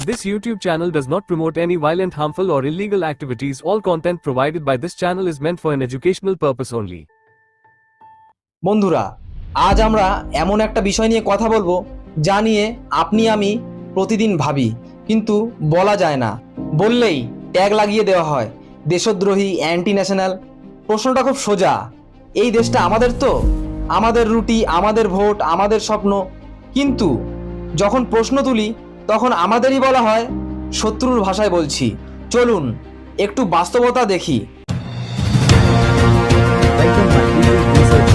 This YouTube channel does not promote any violent, harmful, or illegal activities. All content provided by this channel is meant for an educational purpose only. বন্ধুরা আজ আমরা এমন একটা বিষয় নিয়ে কথা বলব যা নিয়ে আপনি আমি প্রতিদিন ভাবি কিন্তু বলা যায় না বললেই ট্যাগ লাগিয়ে দেওয়া হয় দেশদ্রোহী অ্যান্টি ন্যাশনাল প্রশ্নটা খুব সোজা এই দেশটা আমাদের তো আমাদের রুটি আমাদের ভোট আমাদের স্বপ্ন কিন্তু যখন প্রশ্ন তুলি তখন আমাদেরই বলা হয়, শত্রুর ভাষায় বলছি। চলুন, একটু বাস্তবতা দেখি।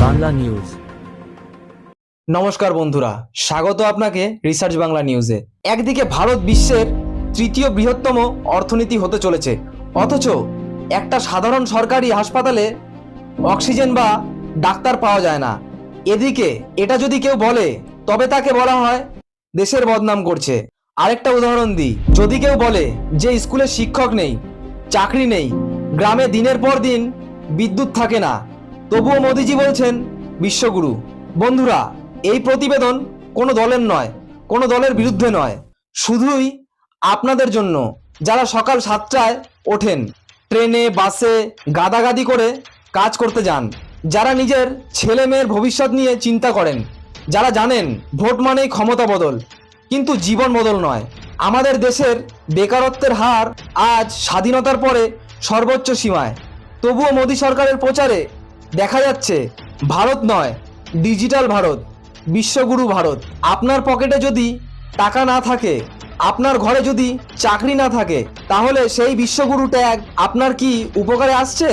Bangla News. নমস্কার বন্ধুরা, স্বাগত আপনাকে রিসার্চ বাংলা নিউজে। একদিকে ভারত বিশ্বের তৃতীয় বৃহত্তম অর্থনীতি হতে চলেছে, অথচ একটা সাধারণ সরকারি হাসপাতালে অক্সিজেন বা ডাক্তার পাওয়া যায় না। এদিকে এটা যদি কেউ বলে, তবে তাকে বলা হয়, দেশের বদনাম করছে। আরেকটা উদাহরণ দিই। যদি কেউ বলে যে স্কুলে শিক্ষক নেই, চাকরি নেই, গ্রামে দিনের পর দিন বিদ্যুৎ থাকে না, তবুও মোদিজি বলছেন, বিশ্বগুরু, বন্ধুরা, এই প্রতিবেদন কোনো দলের নয়, কোনো দলের বিরুদ্ধে নয়। শুধুই আপনাদের জন্য, যারা সকাল সাতটায় ওঠেন, ট্রেনে, বাসে গাদাগাদি করে কাজ করতে যান, যারা নিজের ছেলে মেয়ের ভবিষ্যৎ নিয়ে চিন্তা করেন, যারা জানেন ভোট মানেই ক্ষমতা বদল কিন্তু জীবন বদল নয়। আমাদের দেশের বেকারত্বের হার আজ স্বাধীনতার পরে সর্বোচ্চ সীমায়। তবুও মোদী সরকারের প্রচারে দেখা যাচ্ছে ভারত নয়, ডিজিটাল ভারত, বিশ্বগুরু ভারত। আপনার পকেটে যদি টাকা না থাকে, আপনার ঘরে যদি চাকরি না থাকে, তাহলে সেই বিশ্বগুরু ট্যাগ আপনার কি উপকারে আসছে?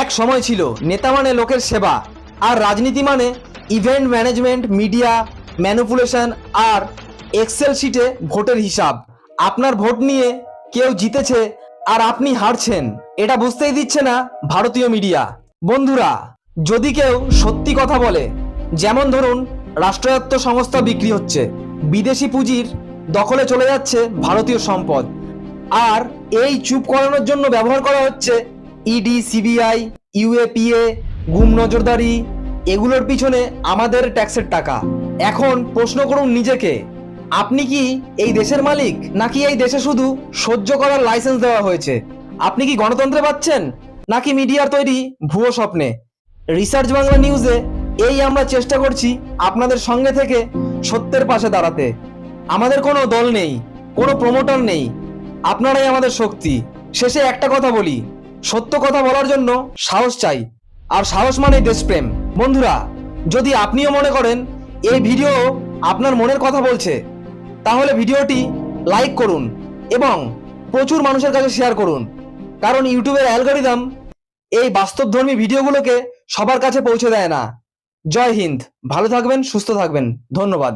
এক সময় ছিল, নেতা মানে লোকের সেবা, আর রাজনীতি মানে ইভেন্ট ম্যানেজমেন্ট মিডিয়া ম্যানুপুলেশন আর এক্সেল শিটে ভোটের হিসাব। আপনার ভোট নিয়ে কেউ জিতেছে আর আপনি হারছেন, এটা বুঝতেই দিচ্ছে না ভারতীয় মিডিয়া। বন্ধুরা, যদি কেউ সত্যি কথা বলে, যেমন ধরুন রাষ্ট্রায়ত্ত সংস্থা বিক্রি হচ্ছে, বিদেশি পুঁজির দখলে চলে যাচ্ছে ভারতীয় সম্পদ, আর এই চুপ করানোর জন্য ব্যবহার করা হচ্ছে ইডি সিবিআই ইউএপিএ গুম নজরদারি, এগুলোর পিছনে আমাদের ট্যাক্সের টাকা। এখন প্রশ্ন করুন নিজেকে আপনি কি এই দেশের মালিক, নাকি এই দেশে শুধু সহ্য করার লাইসেন্স দেওয়া হয়েছে? আপনি কি গণতন্ত্রে পাচ্ছেন, নাকি মিডিয়ার তৈরি ভুয়ো স্বপ্নে? রিসার্চ বাংলা নিউজে এই আমরা চেষ্টা করছি আপনাদের সঙ্গে থেকে সত্যের পাশে দাঁড়াতে। আমাদের কোনো দল নেই, কোনো প্রমোটার নেই। আপনারাই আমাদের শক্তি। শেষে একটা কথা বলি, সত্য কথা বলার জন্য সাহস চাই। আর সাহস মানেই দেশপ্রেম। বন্ধুরা, যদি আপনিও মনে করেন, এই ভিডিও আপনার মনের কথা বলছে তাহলে ভিডিওটি লাইক করুন এবং প্রচুর মানুষের কাছে শেয়ার করুন। কারণ ইউটিউবের অ্যালগোরিদম এই বাস্তবধর্মী ভিডিওগুলোকে সবার কাছে পৌঁছে দেয় না। জয় হিন্দ, ভালো থাকবেন, সুস্থ থাকবেন, ধন্যবাদ।